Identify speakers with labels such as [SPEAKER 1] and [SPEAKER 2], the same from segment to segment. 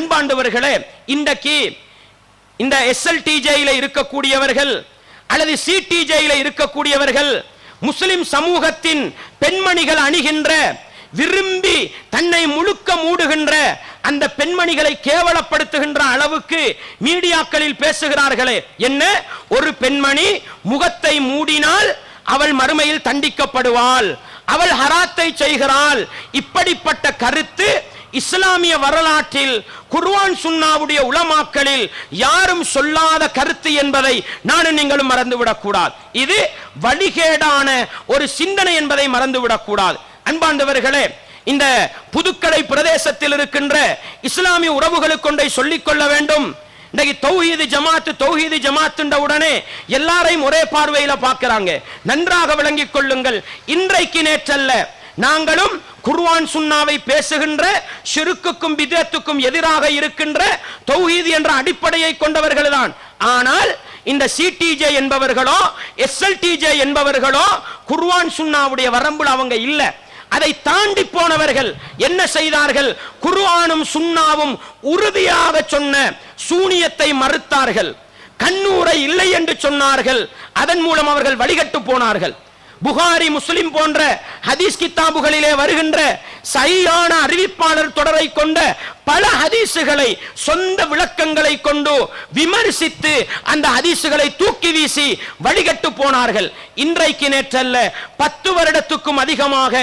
[SPEAKER 1] அன்பாண்டவர்களே இன்றைக்கு இந்த எஸ்எல்டிஜேயில் இருக்கக்கூடியவர்கள் அல்லது சிடிஜேயில் இருக்கக்கூடியவர்கள் முஸ்லிம் சமூகத்தின் பெண்மணிகள் அணிகின்ற விரும்பி தன்னை முழுக்க மூடுகின்ற அந்த பெண்மணிகளை கேவலப்படுத்துகின்ற அளவுக்கு மீடியாக்களில் பேசுகிறார்களே. என்ன? ஒரு பெண்மணி முகத்தை மூடினால் அவள் மறுமையில் தண்டிக்கப்படுவாள். அவள் ஹராத்தை செய்கிறாள். இப்படிப்பட்ட கருத்து இஸ்லாமிய வரலாற்றில் குர்வான் சுன்னாவுடைய உலமாக்களில் யாரும் சொல்லாத கருத்து என்பதை நானும் நீங்களும் மறந்துவிடக்கூடாது இது வழிகேடான ஒரு சிந்தனை என்பதை மறந்துவிடக்கூடாது அன்பாண்டவர்களே இந்த புதுக்கடை பிரதேசத்தில் இருக்கின்ற இஸ்லாமிய உறவுகளுக்கு ஒன்றை சொல்லிக் கொள்ள வேண்டும். இன்னைக்கு தௌஹீது ஜமாத்து தௌஹீது ஜமாத்துன்ற உடனே எல்லாரையும் ஒரே பார்வையில பார்க்கறாங்க. நன்றாக விளங்கிக் கொள்ளுங்கள். இன்றைக்கு நேற்றல்ல நாங்களும் குர்வான் சுன்னாவை பேசுகின்ற சிறுக்குக்கும் விதத்துக்கும் எதிராக இருக்கின்ற தௌஹீது என்ற அடிப்படையை கொண்டவர்கள் தான் ஆனால் இந்த சிடிஜே என்பவர்களோ எஸ்எல்டிஜே என்பவர்களோ குர்வான் சுன்னாவுடைய வரம்புல அவங்க இல்லை. அதை தாண்டி போனவர்கள் என்ன செய்தார்கள்? குர்ஆனும் சுன்னாவும் உறுதியாக சொன்ன சூனியத்தை மறுத்தார்கள். கண்ணூரை இல்லை என்று சொன்னார்கள். அதன் மூலம் அவர்கள் வழிகட்டு போனார்கள். புகாரி முஸ்லிம் போன்ற ஹதீஸ் கித்தாபுகளிலே வருகின்ற சரியான அறிவிப்பாளர் தொடரை கொண்ட பல ஹதீசுகளை சொந்த விளக்கங்களை கொண்டு விமர்சித்து அந்த ஹதீசுகளை தூக்கி வீசி வழிகட்டு போனார்கள். இன்றைக்கு நேற்றல்ல பத்து வருடத்துக்கும் அதிகமாக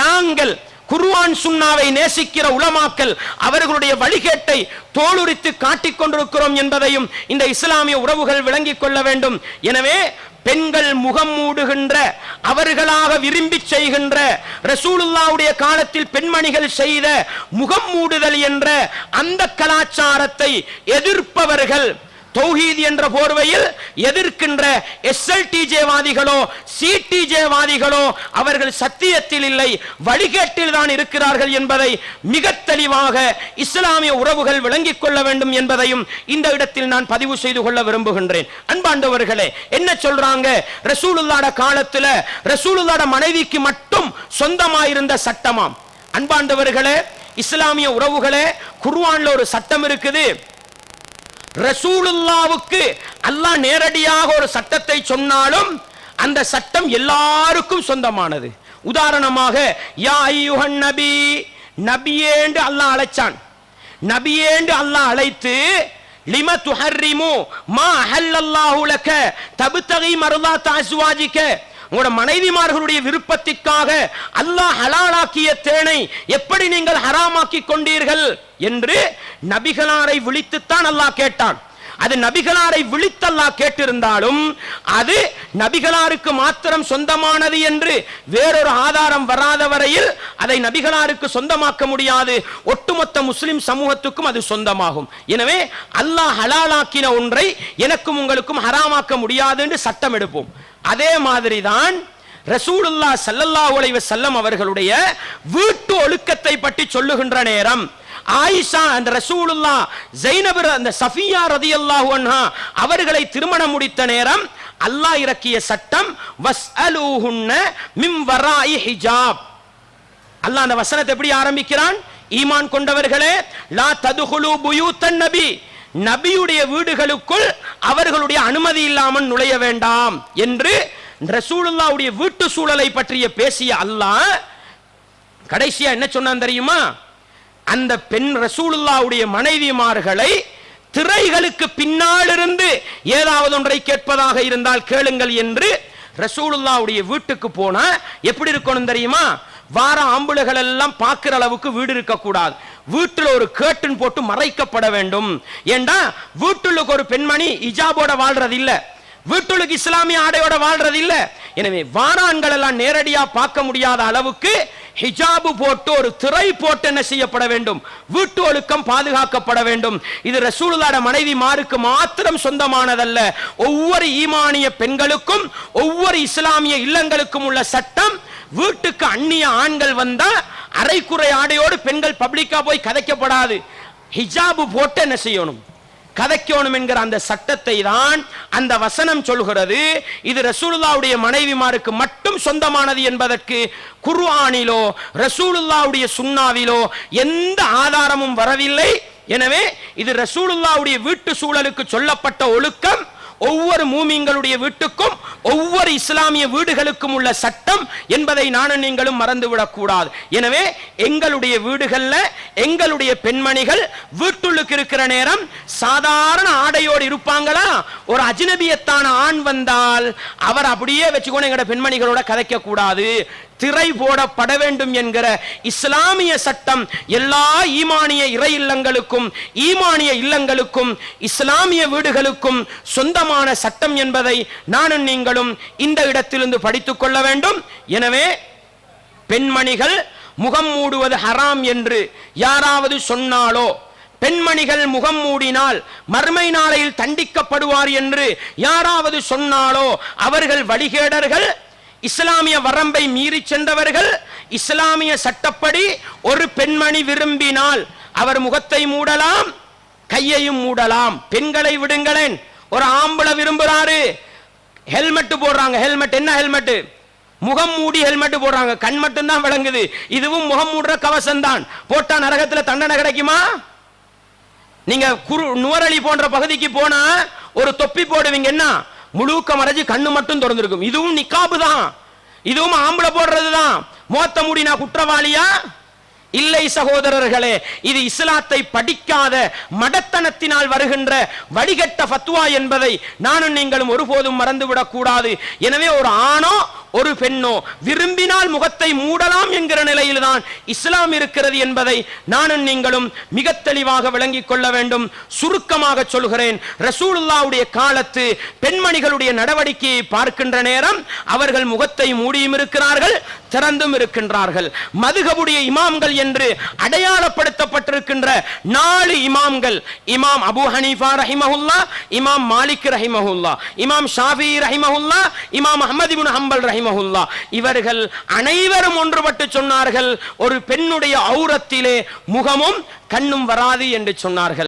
[SPEAKER 1] நாங்கள் குர்வான் சுன்னாவை நேசிக்கிற உலமாக்கல் அவர்களுடைய வழிகேட்டை தோலுரித்து காட்டிக் கொண்டிருக்கிறோம் என்பதையும் இந்த இஸ்லாமிய உறவுகள் விளங்கிக் கொள்ள வேண்டும். எனவே பெண்கள் முகம் மூடுகின்ற அவர்களாக விரும்பி செய்கின்ற ரசூலுல்லாவுடைய காலத்தில் பெண்மணிகள் செய்த முகம் மூடுதல் என்ற அந்த கலாச்சாரத்தை எதிர்ப்பவர்கள் தௌஹீத் என்ற போர்வையில் எதிர்க்கின்ற எஸ்எல்டிஜே வாதிகளோ சிடிஜே வாதிகளோ அவர்கள் சத்தியத்தில் இல்லை வழிகேட்டில் தான் இருக்கிறார்கள் என்பதை மிக தெளிவாக இஸ்லாமிய உறவுகள் விளங்கிக் கொள்ள வேண்டும் என்பதையும் இந்த இடத்தில் நான் பதிவு செய்து கொள்ள விரும்புகின்றேன். அன்பாண்டவர்களே என்ன சொல்றாங்க? ரசூலுல்லாட காலத்துல ரசூலுல்லாட மனைவிக்கு மட்டும் சொந்தமாயிருந்த சட்டமாம். அன்பாண்டவர்களே இஸ்லாமிய உறவுகளே குர்ஆன்ல ஒரு சட்டம் இருக்குது. ரசூலுல்லாவுக்கு அல்லாஹ் நேரடியாக ஒரு சட்டத்தை சொன்னாலும் அந்த சட்டம் எல்லாருக்கும் சொந்தமானது. உதாரணமாக யா ஐயுஹன் நபி நபியேண்டு அல்லாஹ் அழைச்சான். நபியேண்டு அல்லாஹ் அழைத்து லிம துஹர்ரிமு மா அஹல்லல்லாஹு லக தப்தகி மர்லாத் தாசுவாஜிக்க உங்களோட மனைவிமார்களுடைய விருப்பத்திற்காக அல்லாஹ் ஹலாலாக்கிய தேனை எப்படி நீங்கள் ஹராமாக்கி கொண்டீர்கள் என்று நபிகளாரை விழித்துத்தான் அல்லாஹ் கேட்டான். அது நபிகளாரை விழித்தல்லாஹ் கேட்டிருந்தாலும் அது நபிகளாருக்கு மாத்திரம் சொந்தமானது என்று வேறொரு ஆதாரம் வராத வரையில் அதை நபிகளாருக்கு சொந்தமாக்க முடியாது. ஒட்டுமொத்த முஸ்லிம் சமூகத்துக்கும் அது சொந்தமாகும். எனவே அல்லாஹ் ஹலாலாக்கின ஒன்றை எனக்கும் உங்களுக்கும் ஹராமாக்க முடியாது என்று சட்டம் எடுப்போம் அதே மாதிரி தான் ரசூலுல்லா சல்லல்லா உலைவ செல்லம் அவர்களுடைய வீட்டு ஒழுக்கத்தை பற்றி சொல்லுகின்ற நேரம். ஆயிஷா அந்த ரசூலுல்லா ஜைனபர் அந்த சஃபியா ரதியல்லாஹு அன்ஹா அவர்களை திருமணம் முடித்த நேரம் அல்லாஹ் இறக்கிய சட்டம் வஸ் அலூஹுன்ன மிம் வராய் ஹிஜாப். அல்லாஹ் அந்த வசனத்தை எப்படி ஆரம்பிக்கிறான்? ஈமான் கொண்டவர்களே லா ததுகுலு புயூத்தன் நபி. நபியுடைய வீடுகளுக்குள் அவர்களுடைய அனுமதி இல்லாமல் நுழைய வேண்டாம் என்று ரசூலுல்லாவுடைய வீட்டு சூழலை பற்றிய பேசிய அல்லாஹ் கடைசியா என்ன சொன்னான் தெரியுமா? அந்த பெண் ரசூலுல்லாவுடைய மனைவிமார்களை திரைகளுக்கு பின்னால் இருந்து ஏதாவது ஒன்றை கேட்பதாக இருந்தால் கேளுங்கள் என்று ரசூலுல்லாவுடைய வீட்டுக்கு போனா எப்படி இருக்கணும் தெரியுமா? வார ஆம்புலைகள் எல்லாம் பார்க்கிற அளவுக்கு வீடு இருக்கக்கூடாது. வீட்டில் ஒரு கேட்டுன் போட்டு மறைக்கப்பட வேண்டும். ஏண்டா? வீட்டுக்கு ஒரு பெண்மணி இஜாபோட வாழ்றது இல்லை வீட்டுக்கு இஸ்லாமிய ஆடையோட வாழ்றது இல்ல. எனவே வாரான்கள் எல்லாம் நேரடியா பார்க்க முடியாத அளவுக்கு ஹிஜாபு போட்டு ஒரு திரை போட்டு என்ன செய்யப்பட வேண்டும்? வீட்டு ஒழுக்கம் பாதுகாக்கப்பட வேண்டும். இது ரசூலுல்லாட மனைவி மாருக்கு மாத்திரம் சொந்தமானதல்ல. ஒவ்வொரு ஈமானிய பெண்களுக்கும் ஒவ்வொரு இஸ்லாமிய இல்லங்களுக்கும் உள்ள சட்டம் வீட்டுக்கு அந்நிய ஆண்கள் வந்தா அரைக்குறை ஆடையோடு பெண்கள் பப்ளிக்கா போய் கதைக்கப்படாது. ஹிஜாபு போட்டு என்ன செய்யணும்? கதைக்கணும் என்கிற அந்த சட்டத்தை தான் அந்த வசனம் சொல்கிறது இது ரசூலுல்லாவுடைய மனைவிமாருக்கு மட்டும் சொந்தமானது என்பதற்கு குர்ஆனிலோ ரசூலுல்லாவுடைய சுண்ணாவிலோ எந்த ஆதாரமும் வரவில்லை. எனவே இது ரசூலுல்லாவுடைய வீட்டு சூழலுக்கு சொல்லப்பட்ட ஒழுக்கம். ஒவ்வொரு மூமிங்களுடைய வீட்டுக்கும் ஒவ்வொரு இஸ்லாமிய வீடுகளுக்கும் உள்ள சட்டம் என்பதை நானும் நீங்களும் மறந்துவிடக் கூடாது. எனவே எங்களுடைய வீடுகளில் எங்களுடைய பெண்மணிகள் வீட்டுள்ளுக்கு இருக்கிற நேரம் சாதாரண ஆடையோடு இருப்பாங்களா? ஒரு அஜினபியத்தான ஆண் வந்தால் அவர் அப்படியே வச்சுக்கோன்னு எங்களோட பெண்மணிகளோட கதைக்க கூடாது. திரை போடப்பட வேண்டும் என்கிற இஸ்லாமிய சட்டம் எல்லா ஈமானிய இறை இல்லங்களுக்கும் ஈமானிய இல்லங்களுக்கும் இஸ்லாமிய வீடுகளுக்கும் சொந்தமான சட்டம் என்பதை நானும் நீங்களும் இந்த இடத்திலிருந்து படித்துக் கொள்ள வேண்டும். எனவே பெண்மணிகள் முகம் மூடுவது ஹராம் என்று யாராவது சொன்னாலோ பெண்மணிகள் முகம் மூடினால் மர்மை நாளையில் தண்டிக்கப்படுவார் என்று யாராவது சொன்னாலோ அவர்கள் வழிகேடர்கள் இஸ்லாமிய வரம்பை மீறி சென்றவர்கள் இஸ்லாமிய சட்டப்படி ஒரு பெண்மணி விரும்பினால் அவர் முகத்தை மூடலாம் கையையும் மூடலாம். பெண்களை விடுங்களேன். ஒரு ஆம்பளை விரும்புறாரு. ஹெல்மெட் போடுறாங்க. ஹெல்மெட் என்ன ஹெல்மெட் முகம் மூடி ஹெல்மெட் போடுறாங்க. கண் மட்டும் தான் விளங்குது. இதுவும் முகம் மூடுற கவசம் தான் போட்டா நரகத்துல தண்டனை கிடைக்குமா? நீங்க குரு நுவரலி போன்ற பகுதிக்கு போனா ஒரு தொப்பி போடுவீங்க. என்ன? முழுக்க மறைஞ்சு கண்ணு மட்டும் திறந்திருக்கும். இதுவும் நிக்காபு தான். இதுவும் ஆம்பளை போடுறது தான். மோத்த மூடினா குற்றவாளியா? இல்லை சகோதரர்களே இது இஸ்லாத்தை படிக்காத மடத்தனத்தினால் வருகின்ற வடிகட்ட ஃபத்வா என்பதை நானும் நீங்களும் ஒருபோதும் மறந்துவிடக் கூடாது எனவே ஒரு ஆணோ ஒரு பெண்ணோ விரும்பினால் முகத்தை மூடலாம் என்கிற நிலையில்தான் இஸ்லாம் இருக்கிறது என்பதை நானும் நீங்களும் மிக தெளிவாக விளங்கிக் கொள்ள வேண்டும். சுருக்கமாக சொல்கிறேன். ரசூலுல்லாவுடைய காலத்து பெண்மணிகளுடைய நடவடிக்கையை பார்க்கின்ற நேரம் அவர்கள் முகத்தை மூடியும் இருக்கிறார்கள் திறந்தும் இருக்கின்றார்கள். மதுகபுடைய இமாம்கள் என்று அடையாளப்படுத்தப்பட்டிருக்கின்ற நாலு இமாம்கள் இமாம் அபு ஹனீஃபா ரஹிமஹுல்லா இமாம் மாலிக் ரஹிமஹுல்லா இமாம் ஷாஃபி ரஹிமஹுல்லா இமாம் அஹமது ஹம்பல் ஹம்பல் ரஹிமஹுல்லா. இவர்கள் அனைவரும் ஒன்றுபட்டு சொன்னார்கள் ஒரு பெண்ணுடைய ஔரத்திலே முகமும் கண்ணும் வராது என்று சொன்னார்கள்.